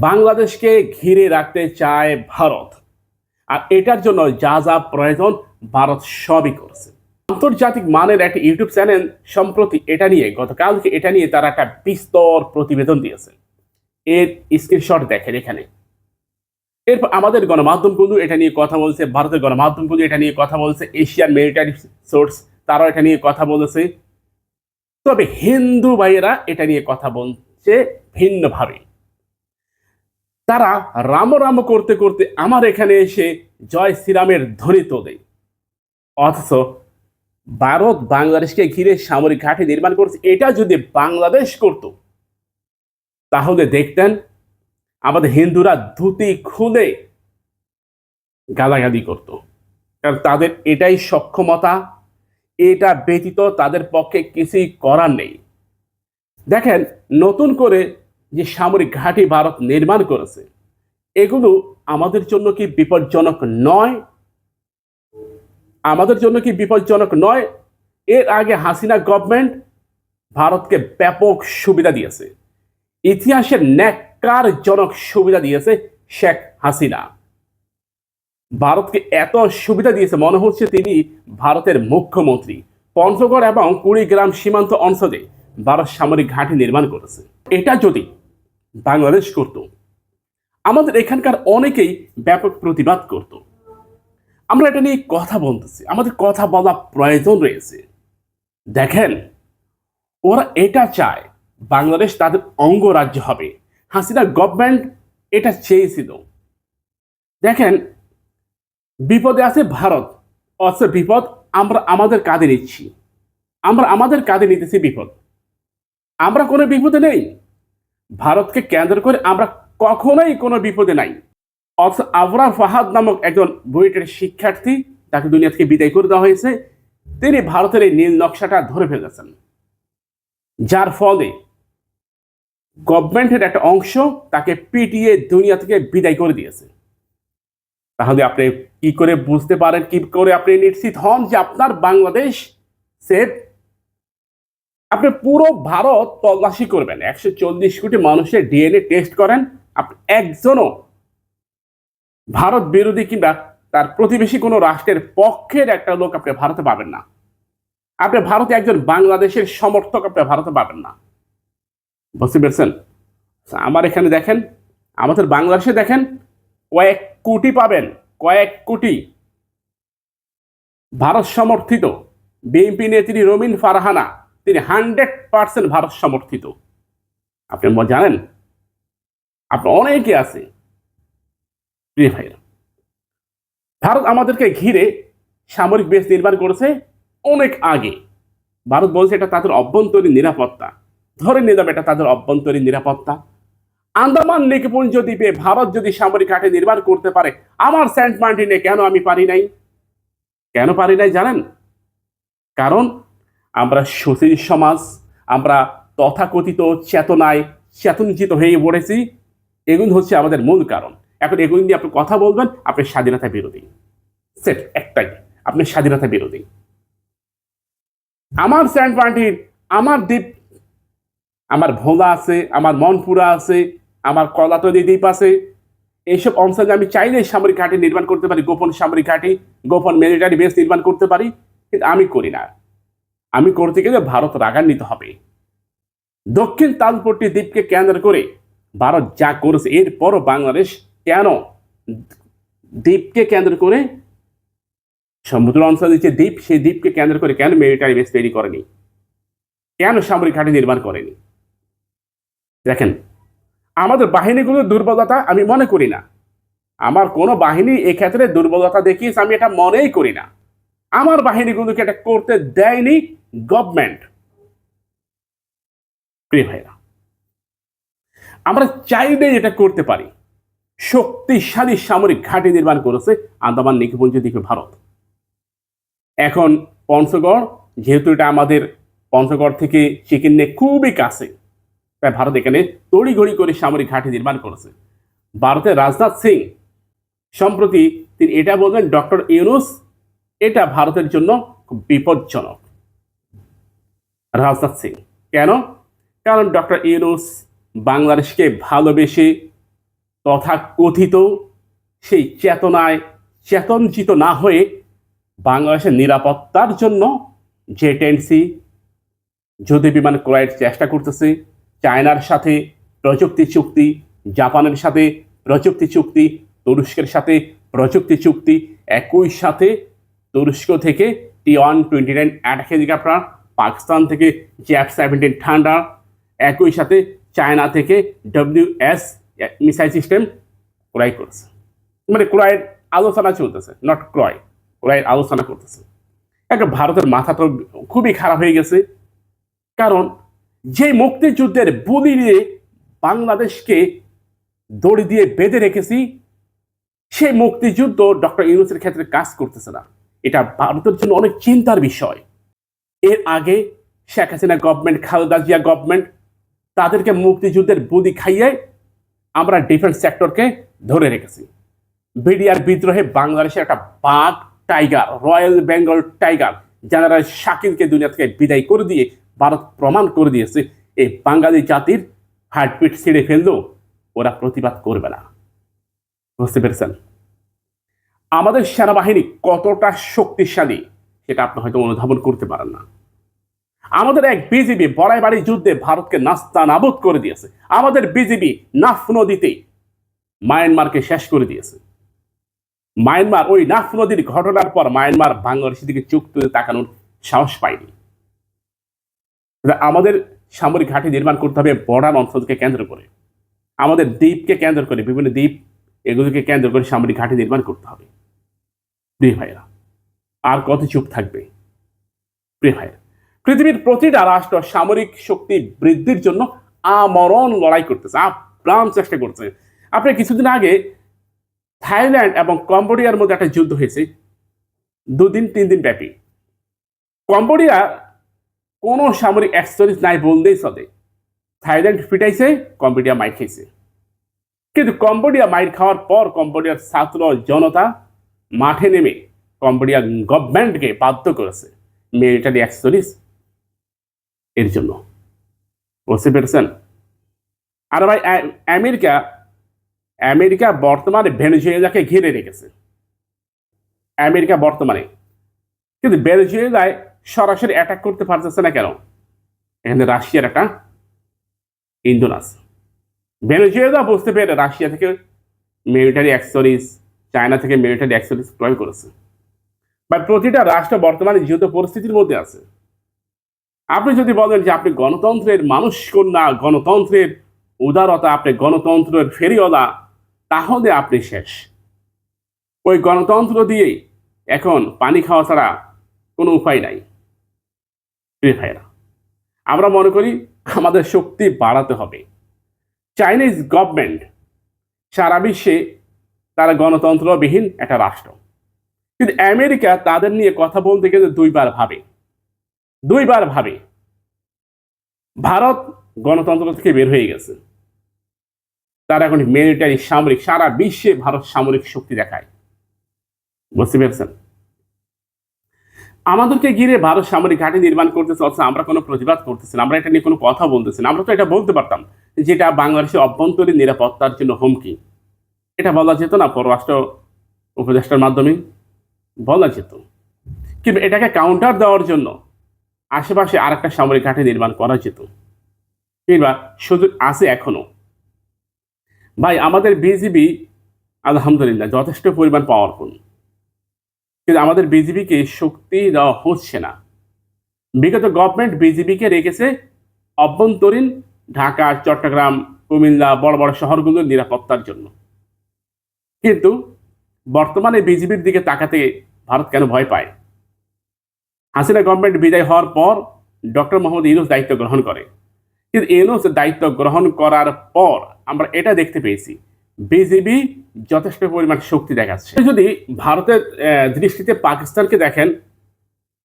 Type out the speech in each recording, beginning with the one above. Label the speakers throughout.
Speaker 1: বাংলাদেশকে ঘিরে রাখতে চায় ভারত। আর এটার জন্য যা যা প্রয়োজন ভারত সবই করছে। আন্তর্জাতিক মানের একটা ইউটিউব চ্যানেল সম্প্রতি এটা নিয়ে, গতকালকে এটা নিয়ে তারা একটা বিস্তর প্রতিবেদন দিয়েছে। এর স্ক্রিনশট দেখেন এখানে। এরপর আমাদের গণমাধ্যম গণমাধ্যমগুলো এটা নিয়ে কথা বলছে, ভারতের গণমাধ্যম গণমাধ্যমগুলো এটা নিয়ে কথা বলছে, এশিয়ান মিলিটারি সোর্স তারাও এটা নিয়ে কথা বলেছে। তবে হিন্দু ভাইয়েরা এটা নিয়ে কথা বলছে ভিন্নভাবে। তারা রাম রাম করতে করতে আমার এখানে এসে জয় শ্রীরামের ধ্বনি তোলে অথচ ভারত বাংলাদেশকে ঘিরে সামরিক ঘাঁটি নির্মাণ করছে, এটা যদি বাংলাদেশ করত, তাহলে দেখতেন আমাদের হিন্দুরা ধুতি খুলে গালাগালি করত। কারণ তাদের এটাই সক্ষমতা, এটা ব্যতীত তাদের পক্ষে কিছুই করার নেই। দেখেন, নতুন করে যে সামরিক ঘাঁটি ভারত নির্মাণ করেছে, এগুলো আমাদের জন্য কি বিপজ্জনক নয়? আমাদের জন্য কি বিপজ্জনক নয়? এর আগে হাসিনা গভর্নমেন্ট ভারতকে ব্যাপক সুবিধা দিয়েছে। ইতিহাসের ন্যাক্কারজনক সুবিধা দিয়েছে শেখ হাসিনা। ভারতকে এত সুবিধা দিয়েছে, মনে হচ্ছে তিনি ভারতের মুখ্যমন্ত্রী। পঞ্চগড় এবং কুড়িগ্রাম সীমান্ত অঞ্চলে ভারত সামরিক ঘাঁটি নির্মাণ করেছে। এটা যদি বাংলাদেশ করত। আমাদের এখানকার অনেকেই ব্যাপক প্রতিবাদ করত। আমরা এটা নিয়ে কথা বলতেছি। আমাদের কথা বলা প্রয়োজন রয়েছে। দেখেন, ওরা এটা চায়, বাংলাদেশ তাদের অঙ্গরাজ্য হবে। হাসিনা গভর্নমেন্ট এটা চেয়েছিল। দেখেন, বিপদে আছে ভারত, অথচ বিপদ আমরা আমাদের কাঁধে নিচ্ছি। আমরা আমাদের কাঁধে নিতেছি বিপদ। আমরা কোনো বিপদে নেই। ভারতকে কেন্দ্র করে আমরা কখনোই কোনো বিপদে নাই। অথচ আবরা ফাহাদ নামক একজন বুয়েটের শিক্ষার্থী তাকে দুনিয়া থেকে বিদায় করে দেওয়া হয়েছে। তিনি ভারতের এই নীল নকশাটা ধরে ফেলেছেন। যার ফলে গভর্নমেন্টের একটা অংশ তাকে পিটিয়ে দুনিয়া থেকে বিদায় করে দিয়েছে। তাহলে আপনি কি করে বুঝতে পারেন, কি করে আপনি নিশ্চিত হন যে আপনার বাংলাদেশ সেফ আপনি পুরো ভারত তল্লাশি করবেন। একশো চল্লিশ কোটি মানুষের ডিএনএ টেস্ট করেন, আপনি একজনও ভারত বিরোধী কিংবা তার প্রতিবেশী কোনো রাষ্ট্রের পক্ষের একটা লোক আপনি ভারতে পাবেন না। আপনি ভারতে একজন বাংলাদেশের সমর্থক আপনি ভারতে পাবেন না। বুঝতে পেরেছেন? আমার এখানে দেখেন, আমাদের বাংলাদেশে দেখেন, কয়েক কোটি পাবেন, কয়েক কোটি। ভারত সমর্থিত। বিএনপি নেত্রী রমিন ফারহানা তিনি হান্ড্রেড পার্সেন্ট ভারত সমর্থিত আপনি জানেন? আপনি অনেকে আছে। ভারত আমাদেরকে ঘিরে সামরিক বেশ নির্মাণ করেছে অনেক আগে। ভারত বলছে এটা তাদের অভ্যন্তরীণ নিরাপত্তা। ধরে নিলাম এটা তাদের অভ্যন্তরীণ নিরাপত্তা। আন্দামান নিকুঞ্জ দ্বীপে ভারত যদি সামরিক ঘাটে নির্মাণ করতে পারে, আমার সেন্ট মার্টিনে কেন আমি পারি নাই? কেন পারি নাই জানেন? কারণ আমরা সুশীল সমাজ, আমরা তথাকথিত চেতনায় চেতনজিত হয়ে পড়েছি, এগুলো হচ্ছে আমাদের মূল কারণ। এখন এগুলো নিয়ে আপনি কথা বলবেন, আপনি স্বাধীনতা বিরোধী। সেট, একটাই, আপনি স্বাধীনতা বিরোধী। আমার সেন্ট মার্টিন আমার দ্বীপ, আমার ভোলা আছে, আমার মনপুরা আছে, আমার কলাতলি দ্বীপ আছে। এইসব অঞ্চলে আমি চাইলে সামরিক ঘাঁটি নির্মাণ করতে পারি, গোপন সামরিক ঘাঁটি, গোপন মিলিটারি বেস নির্মাণ করতে পারি, কিন্তু আমি করি না। আমি করতে গেলে ভারত রাগান্বিত হবে। দক্ষিণ তালপট্টি দ্বীপকে কেন্দ্র করে ভারত যা করেছে, এরপরও বাংলাদেশ কেন দ্বীপকে কেন্দ্র করে সমুদ্র অঞ্চলে যে দ্বীপ, সেই দ্বীপকে কেন্দ্র করে কেন মিলিটারি বেস তৈরি করেনি? কেন সামরিক ঘাঁটি নির্মাণ করেনি? দেখেন, আমাদের বাহিনীগুলোর দুর্বলতা আমি মনে করি না। আমার কোনো বাহিনী এক্ষেত্রে দুর্বলতা দেখিয়েছে, আমি এটা মনেই করি না। আমার বাহিনীগুলোকে এটা করতে দেয়নি গভর্নমেন্ট প্রিয় ভাইরা, আমরা চাইলে এটা করতে পারি। শক্তিশালী সামরিক ঘাঁটি নির্মাণ করেছে আন্দামান নিকুঞ্জ দ্বীপে ভারত। এখন পঞ্চগড়, যেহেতু এটা আমাদের পঞ্চগড় থেকে চিকেন নেক খুবই কাছে, তাই ভারত এখানে তড়িঘড়ি করে সামরিক ঘাঁটি নির্মাণ করেছে। ভারতের রাজনাথ সিং, সম্প্রতি তিনি এটা বলবেন, ডক্টর ইউনুস এটা ভারতের জন্য বিপজ্জনক। রাজনাথ সিং। কেন? কারণ ডক্টর ইউনুস বাংলাদেশকে ভালোবেসে তথা কথিত সেই চেতনায় চেতনচিত না হয়ে বাংলাদেশের নিরাপত্তার জন্য জেট এনসি যুদ্ধ বিমান ক্রয়ের চেষ্টা করতেছে, চায়নার সাথে প্রযুক্তি চুক্তি, জাপানের সাথে প্রযুক্তি চুক্তি, তুরস্কের সাথে প্রযুক্তি চুক্তি, একই সাথে তুরস্ক থেকে T one twenty nine attack helicopter Pakistan থেকে জ্যাপ সেভেন্টিন ঠান্ডা একই সাথে চায়না থেকে ডব্লিউ এস মিসাইল সিস্টেম ক্রয় করছে। মানে ক্রয়ের আলোচনা চলতেছে নট ক্রয়, ক্রয়ের আলোচনা করতেছে। একটা ভারতের মাথা তো খুবই খারাপ হয়ে গেছে। কারণ যে মুক্তিযুদ্ধের বলি নিয়ে বাংলাদেশকে দড়ি দিয়ে বেঁধে রেখেছি সেই মুক্তিযুদ্ধ ডক্টর ইউনুসের ক্ষেত্রে কাজ করতেছে না। এটা ভারতের জন্য অনেক চিন্তার বিষয়। এর আগে শেখ হাসিনা গভর্নমেন্ট খালেদা জিয়া গভর্নমেন্ট তাদেরকে মুক্তিযুদ্ধের বুদ্ধি খাইয়ে আমরা ডিফেন্স সেক্টরকে ধরে রেখেছি। বিডিআর বিদ্রোহে বাংলাদেশের একটা বাঘ tiger royal Bengal tiger general শাকিলকে দুনিয়া থেকে বিদায় করে দিয়ে ভারত প্রমাণ করে দিয়েছে, এই বাঙালি জাতির হার্টবিট ছিঁড়ে ফেললেও ওরা প্রতিবাদ করবে না। বুঝতে পেরেছেন? আমাদের সেনাবাহিনী কতটা শক্তিশালী, সেটা আপনি হয়তো অনুধাবন করতে পারেন না। আমাদের এক বিজিবি বড়াইবাড়ি যুদ্ধে ভারতকে নাস্তা নাবুদ করে দিয়েছে। আমাদের বিজিবি নাফ নদীতে মায়ানমারকে শেষ করে দিয়েছে। মায়ানমার ওই নাফ নদীর ঘটনার পর মায়ানমার বাংলাদেশের দিকে চোখ তুলে তাকানোর সাহস পায়নি। আমাদের সামরিক ঘাঁটি নির্মাণ করতে হবে বর্ডার অঞ্চলকে কেন্দ্র করে। আমাদের দ্বীপকে কেন্দ্র করে, বিভিন্ন দ্বীপ এগুলোকে কেন্দ্র করে সামরিক ঘাঁটি নির্মাণ করতে হবে। প্রিয় ভাইয়েরা, আর কত চুপ থাকবে? প্রিয় ভাইয়েরা, পৃথিবীর প্রতিটা রাষ্ট্র সামরিক শক্তি বৃদ্ধির জন্য আমরণ লড়াই করতেছে, আপ্রাণ চেষ্টা করছে। আপনি কিছুদিন আগে থাইল্যান্ড এবং কম্বোডিয়ার মধ্যে একটা যুদ্ধ হয়েছে, দুদিন, তিন দিন ব্যাপী। কম্বোডিয়া কোনো সামরিক অ্যাক্সেসরিজ নাই বললেই চলে। থাইল্যান্ড ফিটাইছে, কম্বোডিয়া মাইর খেয়েছে কিন্তু কম্বোডিয়া মাইর খাওয়ার পর কম্বোডিয়ার ছাত্র জনতা মাঠে নেমে কম্বোডিয়া গভর্নমেন্টকে বাধ্য করেছে মিলিটারি অ্যাক্সেসরিজ এর জন্য। বুঝতে পেরেছেন আর ভাই আমেরিকা আমেরিকা বর্তমানে ভেনেজুয়েলাকে ঘিরে রেখেছে। আমেরিকা বর্তমানে, কিন্তু ভেনেজুয়েলায় সরাসরি অ্যাটাক করতে পারতেছে না কেন? এখানে রাশিয়ার একটা ইন্ধন আছে। ভেনেজুয়েলা বুঝতে পেরে রাশিয়া থেকে মিলিটারি অ্যাক্সেসরিজ চায়না থেকে মিলিটারি অ্যাক্সেসরিজ ক্রয় করেছে। বা প্রতিটা রাষ্ট্র বর্তমানে যেহেতু পরিস্থিতির মধ্যে আছে, আপনি যদি বলেন যে আপনি গণতন্ত্রের মানুষ কন্যা, গণতন্ত্রের উদারতা, আপনি গণতন্ত্রের ফেরিওয়ালা, তাহলে আপনি শেষ। ওই গণতন্ত্র দিয়েই এখন পানি খাওয়া ছাড়া কোনো উপায় নাই। ভাইরা আমরা মনে করি আমাদের শক্তি বাড়াতে হবে। চাইনিজ গভর্নমেন্ট সারা বিশ্বে তারা গণতন্ত্রবিহীন একটা রাষ্ট্র। কিন্তু আমেরিকা তাদের নিয়ে কথা বলতে গেলে দুইবার ভাবে। দুইবার ভাবে। ভারত গণতন্ত্র থেকে বের হয়ে গেছে। তারা এখন মিলিটারি সামরিক, সারা বিশ্বে ভারত সামরিক শক্তি দেখায়। বুঝতে পেরেছেন? আমাদেরকে ঘিরে ভারত সামরিক ঘাঁটি নির্মাণ করতেছে অথচ আমরা কোনো প্রতিবাদ করতেছি আমরা এটা নিয়ে কোনো কথা বলতেছি আমরা তো এটা বলতে পারতাম, যেটা বাংলাদেশের অভ্যন্তরীণ নিরাপত্তার জন্য হুমকি। এটা বলা যেত না, পররাষ্ট্র উপদেষ্টার মাধ্যমে বলা যেত। কিন্তু এটাকে কাউন্টার দেওয়ার জন্য আশেপাশে আর একটা সামরিক ঘাঁটি নির্মাণ করা যেত। কিংবা সুযোগ আছে এখনও। ভাই, আমাদের বিজিবি আলহামদুলিল্লাহ যথেষ্ট পরিমাণ পাওয়ারফুল কিন্তু আমাদের বিজিবিকে শক্তি দেওয়া হচ্ছে না। বিগত গভর্নমেন্ট বিজিবিকে রেখেছে অভ্যন্তরীণ ঢাকা, চট্টগ্রাম, কুমিল্লা বড় বড় শহরগুলোর নিরাপত্তার জন্য। কিন্তু বর্তমানে বিজিবির দিকে তাকাতে ভারত কেন ভয় পায়? হাসিনা গভর্নমেন্ট বিদায় হওয়ার পর ডক্টর মোহাম্মদ ইউনুস দায়িত্ব গ্রহণ করে। কিন্তু ইউনুস দায়িত্ব গ্রহণ করার পর আমরা এটা দেখতে পেয়েছি, বিজেপি যথেষ্ট পরিমাণ শক্তি দেখাচ্ছে। যদি ভারতের দৃষ্টিতে পাকিস্তানকে দেখেন,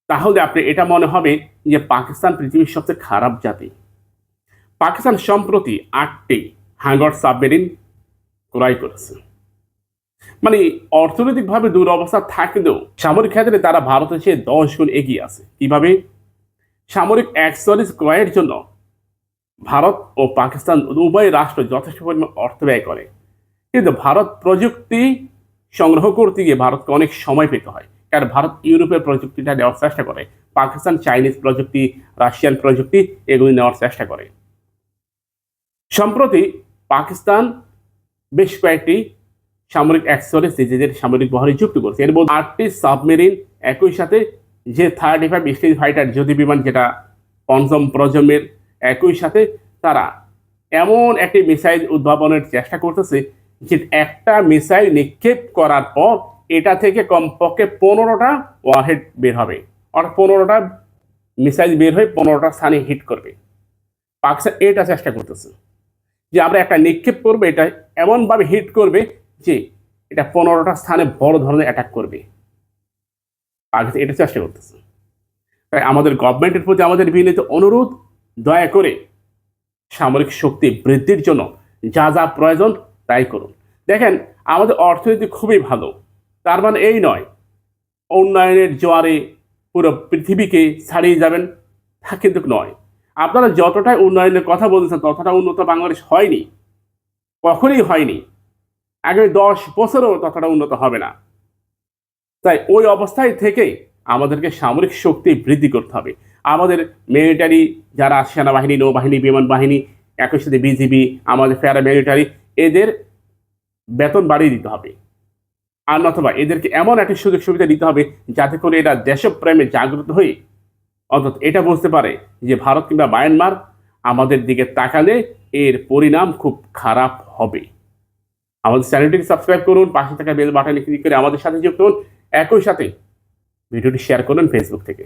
Speaker 1: তাহলে আপনি এটা মনে হবে যে পাকিস্তান পৃথিবীর সবচেয়ে খারাপ জাতি। পাকিস্তান সম্প্রতি আটটি হাঙ্গর সাবমেরিন ক্রয় করেছে। মানে অর্থনৈতিকভাবে দুরবস্থা থাকলেও সামরিক ক্ষেত্রে তারা ভারতের চেয়ে দশ গুণ এগিয়ে আছে। কীভাবে? সামরিক অ্যাক্সেসরিজ ক্রয়ের জন্য ভারত ও পাকিস্তান উভয় রাষ্ট্র যথেষ্ট পরিমাণ অর্থ ব্যয় করে। কিন্তু ভারত প্রযুক্তি সংগ্রহ করতে গিয়ে ভারতকে অনেক সময় পেতে হয়। কারণ ভারত ইউরোপের প্রযুক্তিটা নেওয়ার চেষ্টা করে, পাকিস্তান, চাইনিজ প্রযুক্তি, রাশিয়ান প্রযুক্তি এগুলি নেওয়ার চেষ্টা করে। সম্প্রতি পাকিস্তান বেশ কয়েকটি সামরিক অ্যাক্সেসরিজ নিজেদের সামরিক বহরে যুক্ত করছে। এর মধ্যে আটটি সাবমেরিন একই সাথে যে থার্টি ফাইভ স্টেজ ফাইটার জ্যোতি বিমান যেটা পঞ্চম প্রজন্মের একই সাথে তারা এমন একটি মিসাইল উদ্ভাবনের চেষ্টা করতেছে যে একটা মিসাইল নিক্ষেপ করার পর এটা থেকে কমপক্ষে পনেরোটা ওয়ারহেড বের হবে। অর্থাৎ পনেরোটা মিসাইল বের হয়ে পনেরোটা স্থানে হিট করবে। পাকিস্তান এটা চেষ্টা করতেছে যে আমরা একটা নিক্ষেপ করব এটা এমনভাবে হিট করবে যে এটা পনেরোটা স্থানে বড় ধরনের অ্যাটাক করবে। পাকিস্তান এটা চেষ্টা করতেছে। তাই আমাদের গভর্নমেন্টের প্রতি আমাদের বিনীত অনুরোধ, দয়া করে সামরিক শক্তি বৃদ্ধির জন্য যা যা প্রয়োজন তাই করুন। দেখেন, আমাদের অর্থনীতি খুবই ভালো। তার মানে এই নয়, উন্নয়নের জোয়ারে পুরো পৃথিবীকে ছাড়িয়ে যাবেন, তা কিন্তু নয়। আপনারা যতটাই উন্নয়নের কথা বলছেন ততটা উন্নত বাংলাদেশ হয়নি, কখনোই হয়নি। আগামী দশ বছরও ততটা উন্নত হবে না। তাই ওই অবস্থায় থেকে আমাদেরকে সামরিক শক্তি বৃদ্ধি করতে হবে। আমাদের মিলিটারি যারা সেনাবাহিনী, নৌবাহিনী বিমান বাহিনী একই সাথে বিজিবি আমাদের প্যারা মিলিটারি এদের বেতন বাড়িয়ে দিতে হবে। আর নতবা এদেরকে এমন একটা সুযোগ সুবিধা দিতে হবে যাতে করে এরা দেশপ্রেমে জাগ্রত হয়ে অন্তত এটা বুঝতে পারে যে ভারত কিংবা মায়ানমার আমাদের দিকে তাকালে এর পরিণাম খুব খারাপ হবে। আমাদের চ্যানেলটিকে সাবস্ক্রাইব করুন, পাশে থাকা বেল বাটনে ক্লিক করে আমাদের সাথে যুক্ত হন। একই সাথে ভিডিওটি শেয়ার করুন ফেসবুক থেকে।